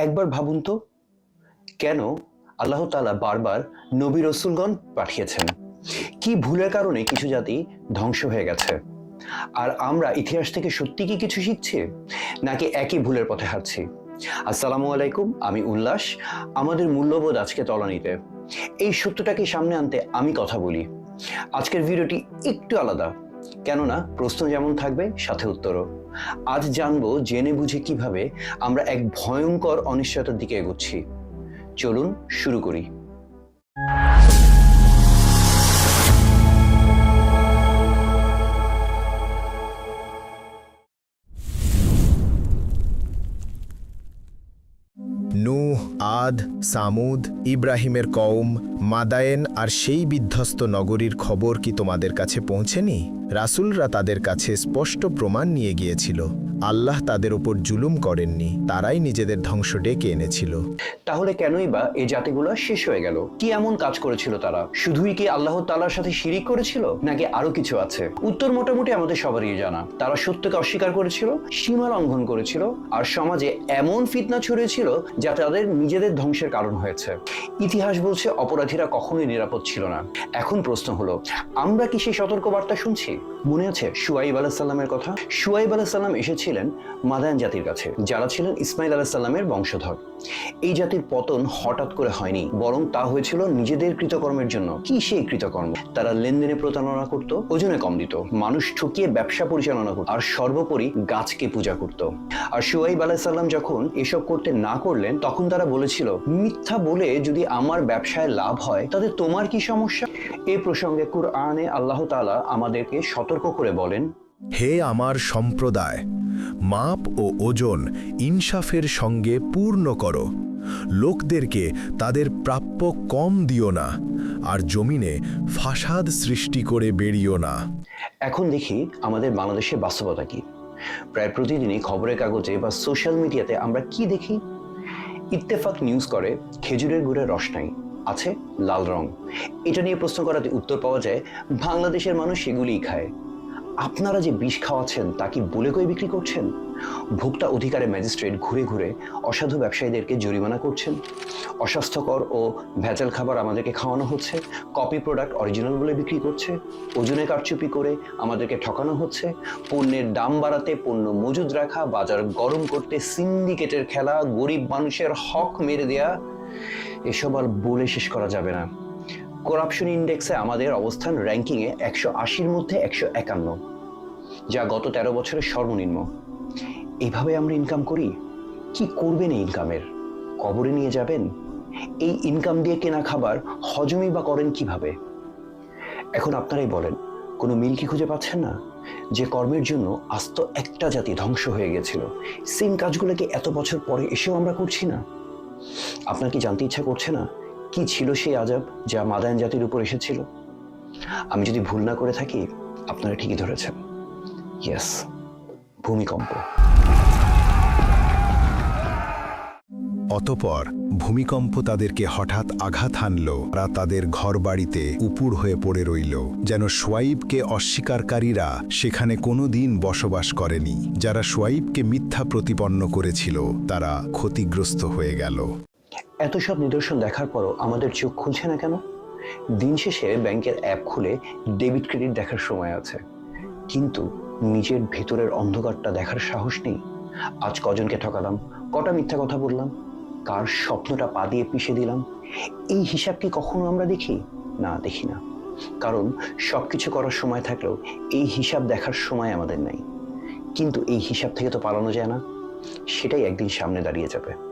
একবার ভাবুন তো, কেন আল্লাহ তাআলা বারবার নবী রসুলগণ পাঠিয়েছেন? কি ভুলের কারণে কিছু জাতি ধ্বংস হয়ে গেছে? আর আমরা ইতিহাস থেকে সত্যি কি কিছু শিখছি? নাকি একই ভুলের পথে হাঁটছি? আসসালামু আলাইকুম, আমি উল্লাস। আমাদের মূল্যবোধ আজকে তলানিতে। এই সত্যটাকে সামনে আনতে আমি কথা বলি। আজকের ভিডিওটি একটু আলাদা। কেননা প্রশ্ন যেমন থাকবে, সাথে উত্তরও। আজ জানব জেনে বুঝে কীভাবে আমরা এক ভয়ঙ্কর অনিশ্চয়তার দিকে এগোচ্ছি। চলুন শুরু করি। আদ সামুদ, ইব্রাহিমের কওম, মাদায়েন আর সেই বিধ্বস্ত নগরীর খবর কি তোমাদের কাছে পৌঁছেনি? রাসুলরা তাদের কাছে স্পষ্ট প্রমাণ নিয়ে গিয়েছিল। আল্লাহ তাদের ওপর জুলুম করেননি, তারাই নিজেদের ধ্বংস ডেকে এনেছিল। তাহলে কেনই বা এই জাতিগুলো শেষ হয়ে গেল? কি এমন কাজ করেছিল তারা? শুধুই কি আল্লাহ তাআলার সাথে শিরিক করেছিল? নাকি আরও কিছু আছে? উত্তর মোটামুটি আমাদের সবারই জানা। তারা সত্যকে অস্বীকার করেছিল, সীমা লঙ্ঘন করেছিল, আর সমাজে এমন ফিতনা ছড়িয়েছিল যা তাদের নিজেদের ধ্বংসের কারণ হয়েছে। ইতিহাস বলছে অপরাধীরা কখনোই নিরাপদ ছিল না। এখন প্রশ্ন হলো, আমরা কি সেই সতর্কবার্তা শুনছি? মনে আছে সুয়াইব আলাহিসাল্লামের কথা? সুয়াইব আলাহিসাল্লাম এসেছিলেন মাদায়ান জাতির কাছে, যারা ছিলেন ইসমাইল আলাহিসাল্লামের বংশধর। এই জাতির পতন হঠাৎ করে হয়নি, বরং তা হয়েছিল নিজেদের কৃতকর্মের জন্য। কি সেই কৃতকর্ম? তারা লেনদেনে প্রতারণা করত, ওজনে কম দিত, মানুষ ঠকিয়ে ব্যবসা পরিচালনা করত, আর সর্বোপরি গাছকে পূজা করত। আর সুয়াইব আলাহিসাল্লাম যখন এসব করতে না করলেন, তখন তারা বলেছিল, মিথ্যা বলে যদি আমার ব্যবসায় লাভ হয়, তাতে তোমার কি সমস্যা? এ প্রসঙ্গে কুরআনে আল্লাহ তাআলা আমাদেরকে সতর্ক করে বলেন, হে আমার সম্প্রদায় মাপ ও ওজন ইনসাফের সঙ্গে পূর্ণ করো। লোকদেরকে তাদের প্রাপ্য কম দিও না, আর জমিনে ফাসাদ সৃষ্টি করে বেরিও না। এখন দেখি আমাদের বাংলাদেশের বাস্তবতা কি। প্রায় প্রতিদিনই খবরের কাগজে বা সোশ্যাল মিডিয়াতে আমরা কি দেখি? ইত্তেফাক নিউজ করে, খেজুরের গুড়ের রস নাই, আছে লাল রং। এটা নিয়ে প্রশ্ন করাতে উত্তর পাওয়া যায়, বাংলাদেশের মানুষ সেগুলিই খায়। আপনারা যে বিষ খাওয়াচ্ছেন, তা কি বলে কই বিক্রি করছেন? ভোক্তা অধিকারে ম্যাজিস্ট্রেট ঘুরে ঘুরে অসাধু ব্যবসায়ীদেরকে জরিমানা করছেন। অস্বাস্থ্যকর ও ভেজাল খাবার আমাদেরকে খাওয়ানো হচ্ছে। কপি প্রোডাক্ট অরিজিনাল বলে বিক্রি করছে। ওজনে কারচুপি করে আমাদেরকে ঠকানো হচ্ছে। পণ্যের দাম বাড়াতে পণ্য মজুদ রাখা, বাজার গরম করতে সিন্ডিকেটের খেলা, গরিব মানুষের হক মেরে দেয়া, এসব আর বলে শেষ করা যাবে না। করাপশন ইন্ডেক্সে আমাদের অবস্থান র্যাঙ্কিংয়ে একশো আশির মধ্যে একশো একান্ন, যা গত তেরো বছরের সর্বনিম্ন। এইভাবে আমরা ইনকাম করি? কি করবেন এই ইনকামের কবরে নিয়ে যাবেন? এই ইনকাম দিয়ে কেনা খাবার হজমই বা করেন কীভাবে? এখন আপনারাই বলেন, কোনো মিল কি খুঁজে পাচ্ছেন না? যে কর্মের জন্য আস্ত একটা জাতি ধ্বংস হয়ে গেছিল। সেম কাজগুলোকে এত বছর পরে এসেও আমরা করছি না। আপনার কি জানতে ইচ্ছা করছে না কি ছিল সেই আজাব যা মাদায়ান জাতির উপর এসেছিল? আমি যদি ভুল না করে থাকি, আপনারা ঠিকই ধরেছেন। ইয়েস ভূমিকম্প। অতপর ভূমিকম্প তাদেরকে হঠাৎ আঘাত হানল। তারা তাদের ঘরবাড়িতে উপুড় হয়ে পড়ে রইল, যেন সোয়াইবকে অস্বীকারীরা সেখানে কোনো দিন বসবাস করেনি। যারা সোয়াইবকে মিথ্যা প্রতিপন্ন করেছিল, তারা ক্ষতিগ্রস্ত হয়ে গেল। এত সব নিদর্শন দেখার পরও আমাদের চোখ খুলছে না কেন? দিন শেষে ব্যাংকের অ্যাপ খুলে ডেবিট ক্রেডিট দেখার সময় আছে। কিন্তু নিজের ভেতরের অন্ধকারটা দেখার সাহস নেই। আজ কজনকে ঠকালাম, কটা মিথ্যা কথা বললাম, কার স্বপ্নটা পা দিয়ে পিষে দিলাম, এই হিসাব কি কখনো আমরা দেখি? না দেখি না। কারণ সবকিছু করার সময় থাকলেও এই হিসাব দেখার সময় আমাদের নাই। কিন্তু এই হিসাব থেকে তো পালানো যায় না। সেটাই একদিন সামনে দাঁড়িয়ে যাবে।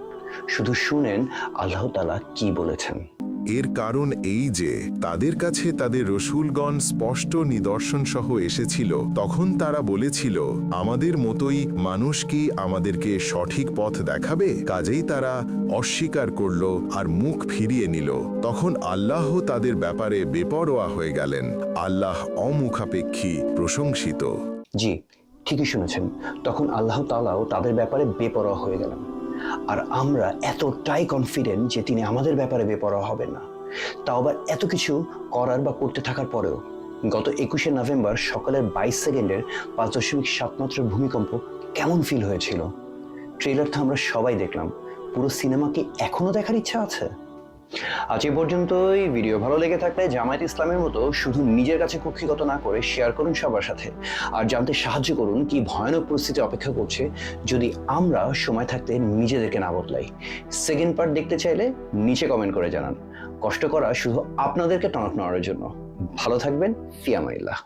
শুধু শুনেন আল্লাহ তালা কি বলেছেন। এর কারণ এই যে তাদের কাছে তাদের রসুলগণ স্পষ্ট নিদর্শন সহ এসেছিল তখন তারা বলেছিল আমাদের মতোই মানুষ কি আমাদেরকে সঠিক পথ দেখাবে? কাজেই তারা অস্বীকার করল আর মুখ ফিরিয়ে নিল। তখন আল্লাহ তাদের ব্যাপারে বেপরোয়া হয়ে গেলেন। আল্লাহ অমুখাপেক্ষী প্রশংসিত। জি ঠিকই শুনেছেন। তখন আল্লাহ তালাও তাদের ব্যাপারে বেপরোয়া হয়ে গেলেন। আর আমরা এতটাই কনফিডেন্ট যে তিনি আমাদের ব্যাপারে বেপরোয়া হবে না। তাও আবার এত কিছু করার বা করতে থাকার পরেও গত একুশে নভেম্বর সকালের বাইশ সেকেন্ডের পাঁচ দশমিক সাত মাত্রার ভূমিকম্প কেমন ফিল হয়েছিল? ট্রেলার তো আমরা সবাই দেখলাম। পুরো সিনেমা কি এখনও দেখার ইচ্ছা আছে? আজ এ পর্যন্তই। ভিডিও ভালো লেগে থাকলে জামায়াত ইসলামের মতো শুধু নিজের কাছে কক্ষিগত না করে শেয়ার করুন সবার সাথে। আর জানতে সাহায্য করুন কি ভয়ানক পরিস্থিতি অপেক্ষা করছে যদি আমরা সময় থাকতে নিজেদেরকে না বদলাই। সেকেন্ড পার্ট দেখতে চাইলে নিচে কমেন্ট করে জানান। কষ্ট করা শুধু আপনাদেরকে টনক নেওয়ার জন্য। ভালো থাকবেন, ফিয়ামাইল্লাহ।